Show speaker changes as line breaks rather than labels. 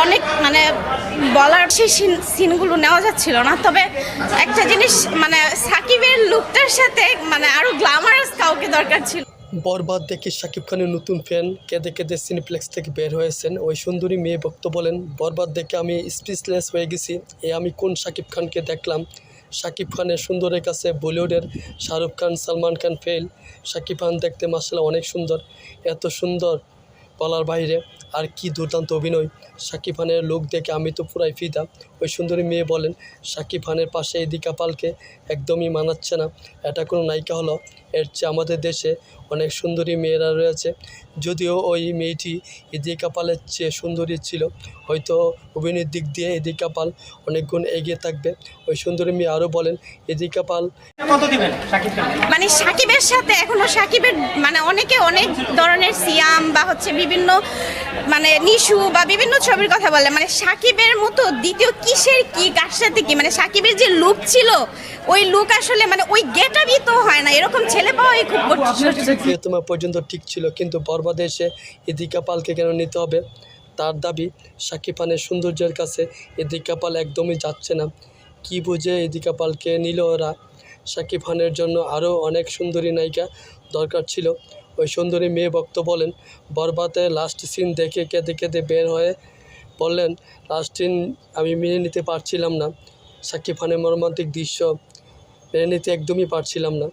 অনেক মানে বলার সেই সিন- সিনগুলো নেওয়া যাচ্ছিল না। তবে একটা জিনিস মানে সাকিবের লুকটার সাথে মানে আরও গ্ল্যামারাস কাউকে দরকার ছিল।
বরবাদ দেখে শাকিব খানের নতুন ফ্যান কেঁদে কেঁদে সিনেপ্লেক্স থেকে বের হয়েছেন। ওই সুন্দরী মেয়ে ভক্ত বলেন, বরবাদ দেখে আমি স্পিচলেস হয়ে গেছি। এ আমি কোন শাকিব খানকে দেখলাম? শাকিব খানের সুন্দরের কাছে বলিউডের শাহরুখ খান, সালমান খান ফেল শাকিব খান দেখতে মাসাল্লাহ অনেক সুন্দর। এত সুন্দর বলার বাইরে আর কি দুর্দান্ত অভিনয়। সাকিব খানের লোক দেখে আমি তো পুরাই ফিদা। ওই সুন্দরী মেয়ে বলেন, সাকিব খানের পাশে এদিকা পালকে একদমই মানাচ্ছে না। এটা কোনো নায়িকা হলো, এর চেয়ে আমাদের দেশে অনেক সুন্দরী মেয়েরা রয়েছে। যদিও ওই মেয়েটি ইদি কাপালের চেয়ে সুন্দরী ছিল। হয়তো অভিনয়ের দিক দিয়ে ইদি কাপাল অনেক গুণ এগিয়ে থাকবে। ওই সুন্দরী মেয়ে আরও বলেন
ইদি কাপাল
মানে সাকিবের সাথে এখনও সাকিবের মানে অনেকে অনেক ধরনের সিয়াম বা হচ্ছে বিভিন্ন মানে নিশু বা বিভিন্ন ছবির কথা বলে মানে সাকিবের মতো দ্বিতীয় কিসের কি কার সাথে কি? মানে সাকিবের যে লুক ছিল ওই লুক আসলে মানে ওই গেটআপই তো হয় না এরকম ছেলে পাওয়াই খুব কঠিন।
প্রিয়তমা পর্যন্ত ঠিক ছিল কিন্তু বরবাদে এসে এদিকা পালকে কেন নিতে হবে? তার দাবি শাকিব খানের সৌন্দর্যের কাছে এদিকা পাল একদমই যাচ্ছে না। কি বুঝে এদিকা পালকে নিল ওরা? শাকিব খানের জন্য আরও অনেক সুন্দরী নায়িকা দরকার ছিল। ওই সুন্দরী মেয়ে ভক্ত বলেন বরবাতে লাস্ট সিন দেখে কেঁদে কেঁদে বের হয়ে বললেন লাস্ট সিন আমি মেনে নিতে পারছিলাম না। সাক্ষী খানের মর্মান্তিক দৃশ্য মেনে নিতে একদমই পারছিলাম না।